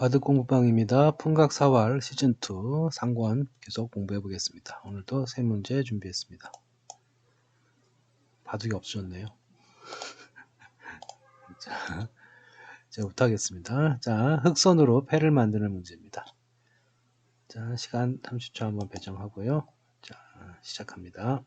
바둑 공부방입니다. 풍각 4월 시즌2 상권 계속 공부해 보겠습니다. 오늘도 세 문제 준비했습니다. 바둑이 없어졌네요. 자, 제가부터 하겠습니다. 자, 흑선으로 패를 만드는 문제입니다. 자, 시간 30초 한번 배정하고요. 자, 시작합니다.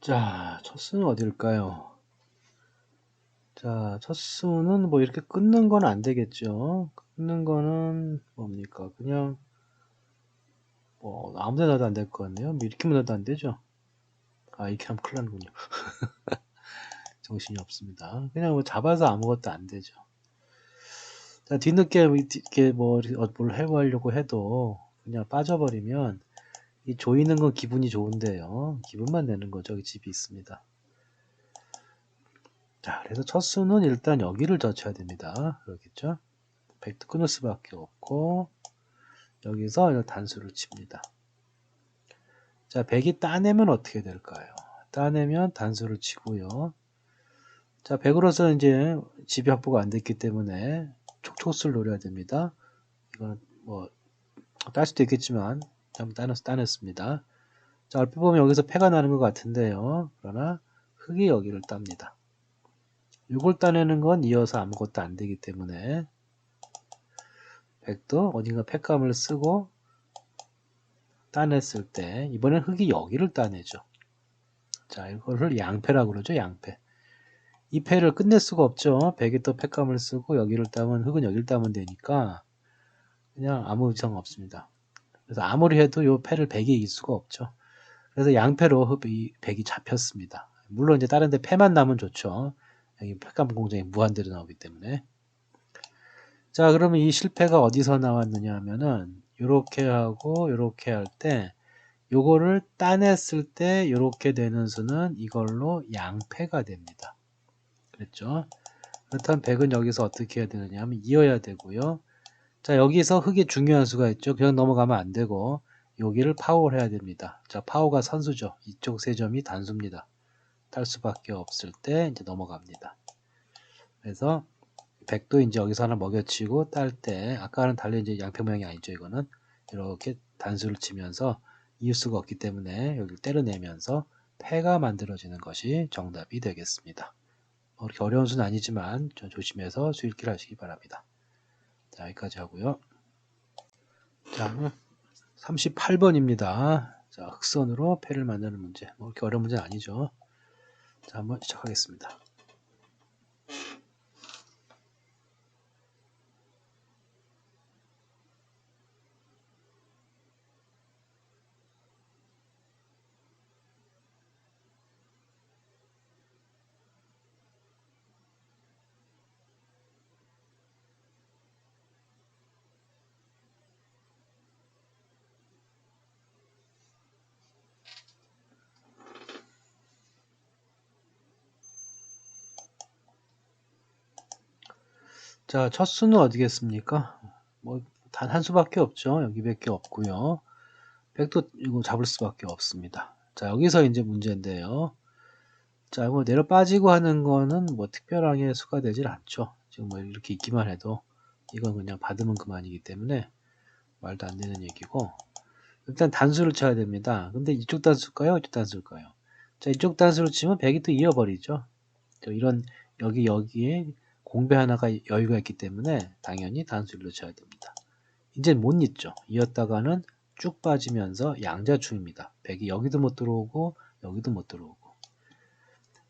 자, 첫 수는 어딜까요? 자, 첫 수는 뭐 이렇게 끊는 건 안 되겠죠. 끊는 거는 뭡니까? 그냥 뭐 아무 데나 도안 될 것 같네요. 뭐 이렇게 만나도 안 되죠. 아, 이렇게 하면 큰일 나는군요. 정신이 없습니다. 그냥 뭐 잡아서 아무것도 안 되죠. 자, 뒤늦게 이렇게 뭐 뭘 해보려고 해도 그냥 빠져버리면 이 조이는 건 기분이 좋은데요. 기분만 내는 거죠. 여기 집이 있습니다. 자, 그래서 첫 수는 일단 여기를 젖혀야 됩니다. 그렇겠죠? 100도 끊을 수밖에 없고 여기서 단수를 칩니다. 자, 100이 따내면 어떻게 될까요? 따내면 단수를 치고요. 자, 100으로서 이제 집이 확보가 안 됐기 때문에 촉촉수를 노려야 됩니다. 이거는 뭐딸 수도 있겠지만 한번 따냈, 따냈습니다. 자, 얼핏 보면 여기서 패가 나는 것 같은데요. 그러나 흙이 여기를 땁니다. 이걸 따내는 건 이어서 아무것도 안 되기 때문에 백도 어딘가 패감을 쓰고 따냈을 때 이번엔 흙이 여기를 따내죠. 자, 이거를 양패라고 그러죠. 양패. 이 패를 끝낼 수가 없죠. 백에 또 패감을 쓰고 여기를 따면 흙은 여기를 따면 되니까 그냥 아무 이상 없습니다. 그래서 아무리 해도 요 패를 100에 이길 수가 없죠. 그래서 양패로 이 100이 잡혔습니다. 물론 이제 다른 데 패만 나면 좋죠. 여기 패감 공정이 무한대로 나오기 때문에. 자, 그러면 이 실패가 어디서 나왔느냐 하면은 요렇게 하고 요렇게 할 때 요거를 따냈을 때 요렇게 되는 수는 이걸로 양패가 됩니다. 그랬죠? 그렇다면 100은 여기서 어떻게 해야 되느냐 하면 이어야 되고요. 자 여기서 흙이 중요한 수가 있죠. 그냥 넘어가면 안 되고 여기를 파워를 해야 됩니다. 자 파워가 선수죠. 이쪽 세 점이 단수입니다. 탈 수밖에 없을 때 이제 넘어갑니다. 그래서 100도 이제 여기서 하나 먹여치고 딸 때 아까는 달리 이제 양평 모양이 아니죠. 이거는 이렇게 단수를 치면서 이을 수가 없기 때문에 여기를 때려내면서 패가 만들어지는 것이 정답이 되겠습니다. 뭐 어려운 수는 아니지만 좀 조심해서 수읽기를 하시기 바랍니다. 자, 여기까지 하고요. 자, 38번입니다. 자, 흑선으로 패를 만드는 문제. 뭐 그렇게 어려운 문제는 아니죠. 자, 한번 시작하겠습니다. 자, 첫 수는 어디겠습니까? 뭐, 단 한 수밖에 없죠. 여기밖에 없고요. 백도 이거 잡을 수밖에 없습니다. 자, 여기서 이제 문제인데요. 자, 뭐 내려 빠지고 하는 거는 뭐 특별하게 수가 되질 않죠. 지금 뭐 이렇게 있기만 해도 이건 그냥 받으면 그만이기 때문에 말도 안 되는 얘기고 일단 단수를 쳐야 됩니다. 근데 이쪽 단수일까요? 이쪽 단수일까요? 자, 이쪽 단수를 치면 백이 또 이어버리죠. 이런 여기 여기에 공배 하나가 여유가 있기 때문에 당연히 단수일로 쳐야 됩니다. 이제 못 잊죠. 이었다가는 쭉 빠지면서 양자충입니다. 100이 여기도 못 들어오고 여기도 못 들어오고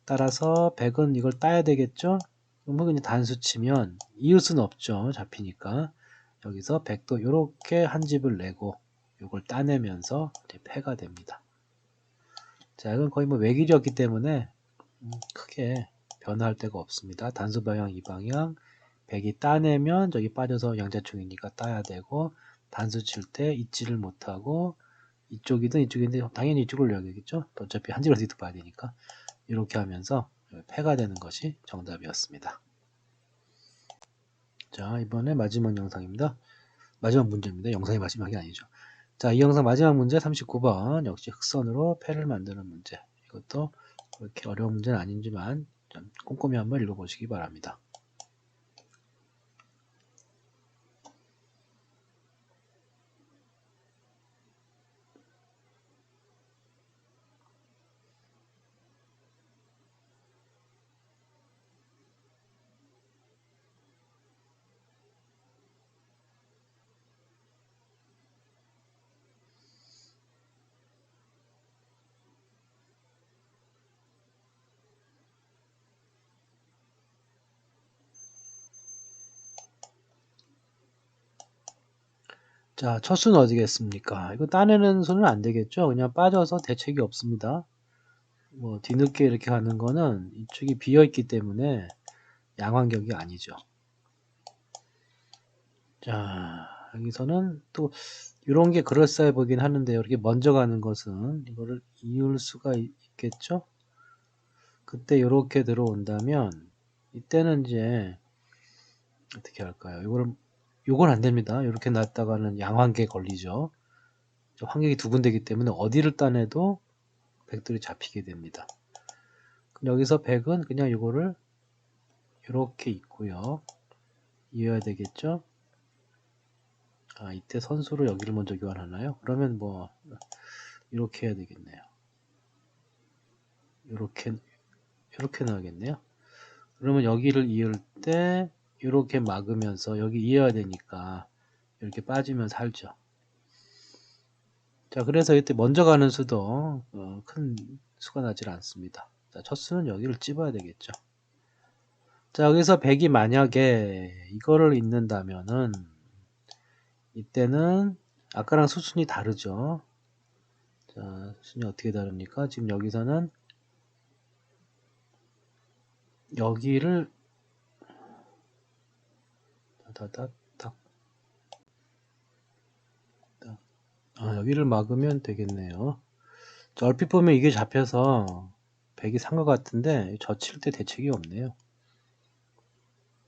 따라서 100은 이걸 따야 되겠죠. 그러면 그냥 단수 치면 이웃은 없죠. 잡히니까 여기서 100도 이렇게 한 집을 내고 이걸 따내면서 패가 됩니다. 자, 이건 거의 뭐 외길이었기 때문에 음, 크게 변화할 데가 없습니다. 단수 방향 이 방향 100이 따내면 저기 빠져서 양자충이니까 따야 되고 단수 칠 때 잊지를 못하고 이쪽이든 이쪽인데 당연히 이쪽을 열야겠죠 어차피 한 지를 뒤도 봐야 되니까 이렇게 하면서 패가 되는 것이 정답이었습니다. 자 이번에 마지막 영상입니다. 마지막 문제입니다. 영상이 마지막이 아니죠. 자, 이 영상 마지막 문제 39번 역시 흑선으로 패를 만드는 문제. 이것도 그렇게 어려운 문제는 아니지만 좀 꼼꼼히 한번 읽어보시기 바랍니다. 자, 첫 수는 어디겠습니까? 이거 따내는 수는 안 되겠죠? 그냥 빠져서 대책이 없습니다. 뭐 뒤늦게 이렇게 가는 거는 이쪽이 비어 있기 때문에 양환격이 아니죠. 자, 여기서는 또 이런 게 그럴싸해 보긴 하는데요. 이렇게 먼저 가는 것은 이거를 이을 수가 있겠죠? 그때 이렇게 들어온다면 이때는 이제 어떻게 할까요? 이거를 요건 안 됩니다. 이렇게 놨다가는 양환계 걸리죠. 환경이 두 군데이기 때문에 어디를 따내도 백돌이 잡히게 됩니다. 여기서 백은 그냥 이거를 이렇게 있고요. 이어야 되겠죠? 아, 이때 선수로 여기를 먼저 교환하나요? 그러면 뭐 이렇게 해야 되겠네요. 이렇게 이렇게 나가겠네요. 그러면 여기를 이을 때 이렇게 막으면서 여기 이어야 되니까 이렇게 빠지면 살죠. 자, 그래서 이때 먼저 가는 수도 어, 큰 수가 나질 않습니다. 자, 첫 수는 여기를 찝어야 되겠죠. 자, 여기서 100이 만약에 이거를 잇는다면은 이때는 아까랑 수순이 다르죠. 자, 수순이 어떻게 다릅니까? 지금 여기서는 여기를 다다닥 아, 여기를 막으면 되겠네요. 자, 얼핏 보면 이게 잡혀서 백이 산 것 같은데 젖힐 때 대책이 없네요.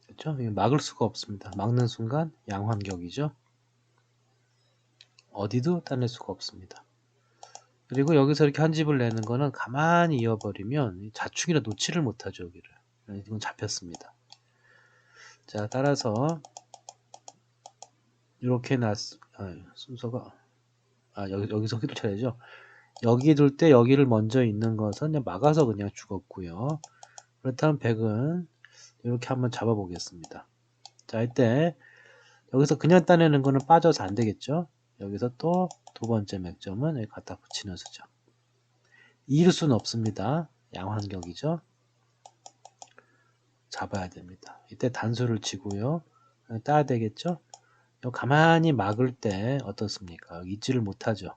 그렇죠? 막을 수가 없습니다. 막는 순간 양환격이죠. 어디도 따낼 수가 없습니다. 그리고 여기서 이렇게 한 집을 내는 거는 가만히 이어버리면 자축이라 놓지를 못하죠 여기를 이건 잡혔습니다 자 따라서 이렇게 놨 아, 순서가 아 여기 여기서 휘를 쳐야죠. 여기 둘 때 여기를 먼저 있는 것은 그냥 막아서 그냥 죽었고요. 그렇다면 100은 이렇게 한번 잡아 보겠습니다. 자 이때 여기서 그냥 따내는 거는 빠져서 안 되겠죠. 여기서 또 두 번째 맥점은 여기 갖다 붙이는 수죠. 이을 수는 없습니다. 양환격이죠. 잡아야 됩니다. 이때 단수를 치고요. 따야 되겠죠. 가만히 막을 때 어떻습니까? 잊지를 못하죠.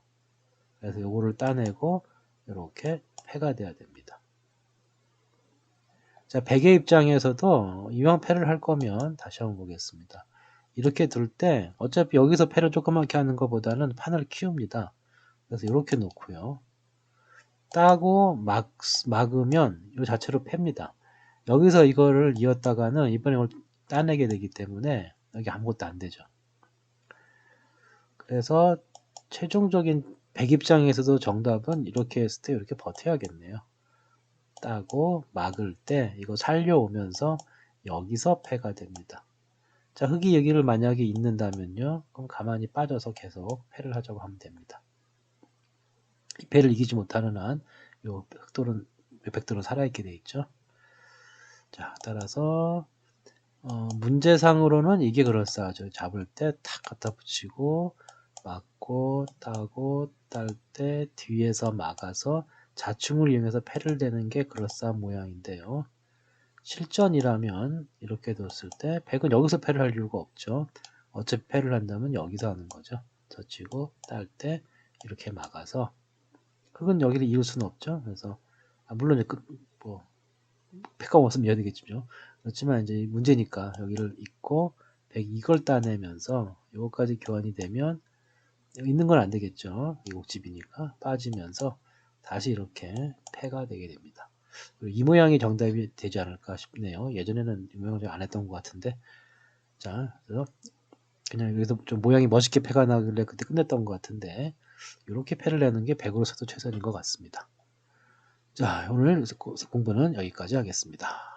그래서 요거를 따내고 이렇게 패가 돼야 됩니다. 자, 백의 입장에서도 이왕 패를 할 거면 다시 한번 보겠습니다. 이렇게 둘 때 어차피 여기서 패를 조그맣게 하는 것보다는 판을 키웁니다. 그래서 이렇게 놓고요. 따고 막, 막으면 이 자체로 팹니다. 여기서 이거를 이었다가는 이번에 이걸 따내게 되기 때문에 여기 아무것도 안 되죠. 그래서 최종적인 백 입장에서도 정답은 이렇게 했을 때 이렇게 버텨야겠네요. 따고 막을 때 이거 살려오면서 여기서 패가 됩니다. 자, 흙이 여기를 만약에 있는다면요. 그럼 가만히 빠져서 계속 패를 하자고 하면 됩니다. 이 패를 이기지 못하는 한, 요 흑돌은, 백돌은 살아있게 돼 있죠. 자, 따라서, 어, 문제상으로는 이게 그럴싸하죠. 잡을 때 탁 갖다 붙이고, 막고 따고 딸 때 뒤에서 막아서 자충을 이용해서 패를 대는 게 그럴싸한 모양인데요. 실전이라면 이렇게 뒀을 때 백은 여기서 패를 할 이유가 없죠. 어차피 패를 한다면 여기서 하는 거죠. 젖히고 딸 때 이렇게 막아서 흙은 여기를 이을 수는 없죠. 그래서 아 물론 끝, 뭐 패가 없으면 이어야 되겠죠. 그렇지만 이제 문제니까 여기를 잊고 100 이걸 따내면서 요거까지 교환이 되면 있는 건 안 되겠죠. 이곡집이니까 빠지면서 다시 이렇게 패가 되게 됩니다. 이 모양이 정답이 되지 않을까 싶네요. 예전에는 이 모양을 안 했던 것 같은데 자 그래서 그냥 여기서 좀 모양이 멋있게 패가 나길래 그때 끝냈던 것 같은데 이렇게 패를 내는 게 100으로 서도 최선인 것 같습니다. 자 오늘 공부는 여기까지 하겠습니다.